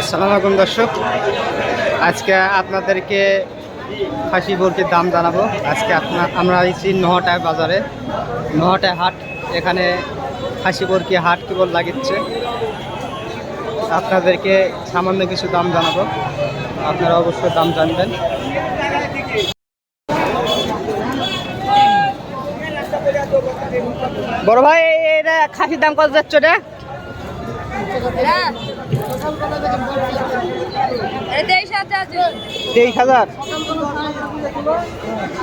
আসসালামু আলাইকুম দর্শক। আজকে আপনাদেরকে খাসি বরকির দাম জানাব। আজকে আপনার আমরা আইছি নহটায় বাজারে। নহটায় হাট। এখানে খাসি বরকি হাট কেবল লাগিচ্ছে। আপনাদেরকে সামান্য কিছু দাম জানাব। আপনারা অবশ্যই দাম জানবেন। বড় ভাই এটা খাসির দাম কত যাচ্ছে এটা তেইশ হাজার।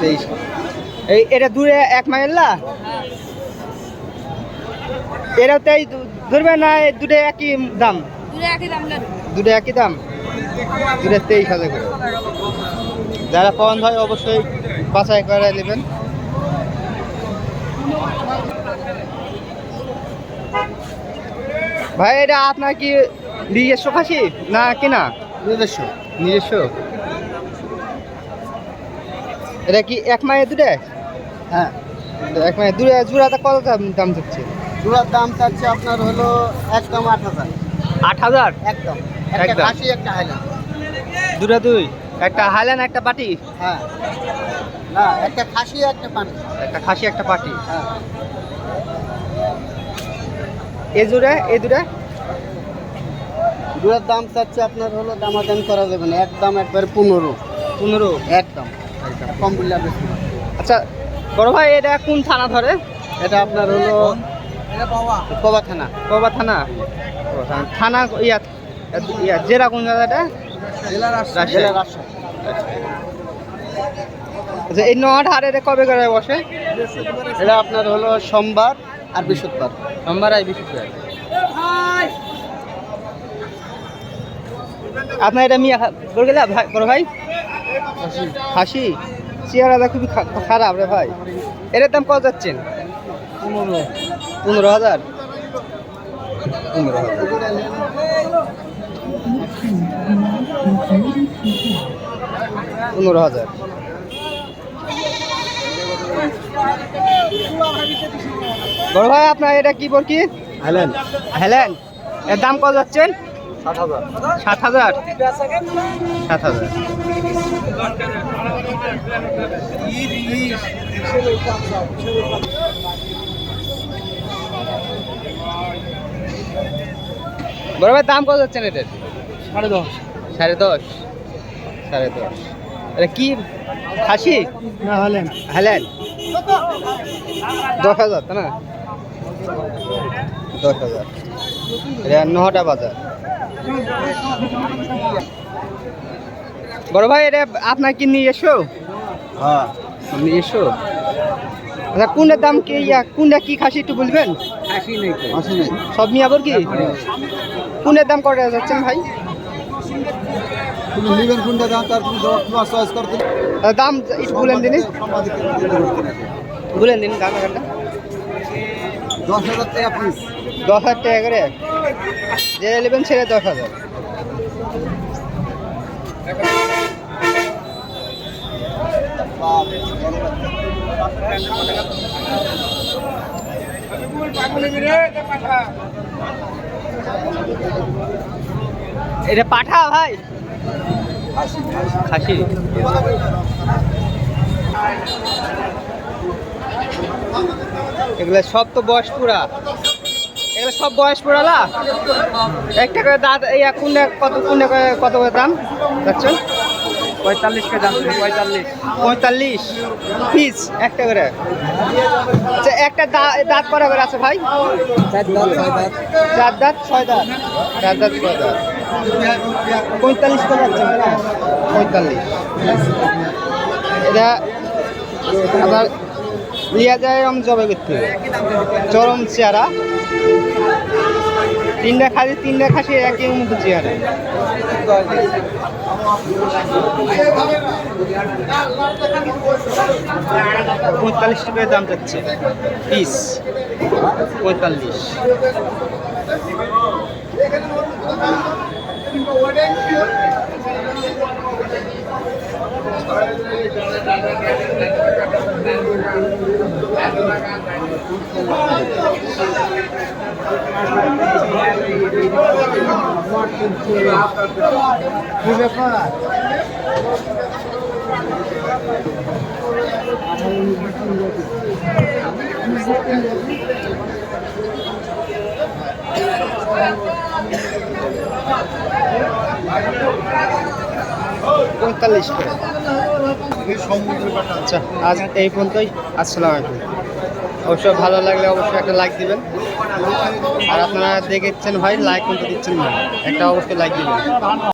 তেইশ। এই, এটা দূরে এক মাইল না? এটা তাই ধরবে না দুটো একই দাম? দুটো একই দাম? দুটো তেইশ হাজার করে। যারা পাওয়ান ভাই অবশ্যই বাছাই করে নেবেন। ভাই এটা আপনার কি নিজস্ব খাসি না কিনা? নিজস্ব। নিজস্ব? এটা কি এক মায়ে দুটো হ্যাঁ। এক মায়ে দূরে জোড়াটা কত দাম দাম যাচ্ছে চূড়ার দাম চাচ্ছে আপনার হলো একদম আট হাজার। আট হাজার? একদম। একটা খাসি একটা হাইলাম দুটা দুই একটা হাইল্যান্ড একটা পাটি হ্যাঁ। না একটা খাসি একটা পানি একটা খাসি একটা পাটি হ্যাঁ। এ জোড়া এ দুটা। দাম চাচ্ছে আপনার হলো দামাদাম করা যাবে না একদম একবার পনেরো। পনেরো? একদম। কম বললে। আচ্ছা বড় ভাই এটা কোন থানা ধরে? এটা আপনার হলো কবা থানা কবা থানা থানা- থানা ইয়া ইয়া জেলা কোন জায়গাটা? জেলা আচ্ছা এই নট হারে কবে করে বসে? এটা আপনার হলো সোমবার। আর বৃহস্পতিবার সোমবার আর বৃহস্পতিবার আপনার এটা মিয়া বলে গেলে ভাই বড় ভাই? হাসি চেহারাটা খুবই খারাপ রে ভাই। এটার দাম কত যাচ্ছেন? পনেরো। পনেরো হাজার। পনেরো হাজার। পনেরো হাজার। বড় ভাই আপনার এটা কি বল কি? Helen Helen. এর দাম কত যাচ্ছেন? সাত হাজার। সাত হাজার? সাত হাজার। বড় ভাই দাম কত যাচ্ছেন এটার? সাড়ে দশ। সাড়ে দশ। সাড়ে দশ। এটা কি? খাসি? না হলেন। হেলেন। দশ হাজার তাই না? দশ হাজার। নটা বাজার। বড় ভাই এটা আপনার কি নিয়ে এসো? হ্যাঁ। নিয়ে এসো। আচ্ছা কোনটার দাম কি ইয়া কোনটা কি খাসি একটু বলবেন? সব নিয়ে আবার কি? কোনটার দাম কটা যাচ্ছেন ভাই? তুমি নিবেন কোনটা দাম তার তুমি তোমার চয়েস করতে দাম একটু বলেন দিন। বলেন দিন দাম একটা দশ হাজার টাকা পিস দশ হাজার টাকা করে। যে নেবেন ছেড়ে দশ হাজার। এটা পাঠা ভাই। খাসি? এগুলো সব তো বয়স পুরা। এগুলো সব বয়স পুরালা একটা করে দাঁত এই কোনটা কত করে কত করে দাম? যাচ্ছে পঁয়তাল্লিশ করে দাম পঁয়তাল্লিশ। পঁয়তাল্লিশ পিস একটা করে। আচ্ছা একটা দাঁত করা করে আছে ভাই? চার দাঁত ছয় দাঁত। চার দাঁত ছয় দাঁত। পঁয়তাল্লিশ করে যাচ্ছে না পঁয়তাল্লিশ পঁয়তাল্লিশ। এটা আবার লিয়া যায় এরকম জবে করতে চরম চেহারা। তিনটা খাসি তিনটা খাসি একই মতো চেহারা। পঁয়তাল্লিশ টাকা দাম যাচ্ছে। পিস। পঁয়তাল্লিশ। কি ব্যাপার পঁয়তাল্লিশ করে। আচ্ছা আজ এই পর্যন্তই। আসসালামু আলাইকুম। অবশ্যই ভালো লাগলে অবশ্যই একটা লাইক দিবেন। আর আপনারা দেখেছেন ভাই লাইক কিন্তু দিচ্ছেন না। একটা অবশ্যই লাইক দিবেন।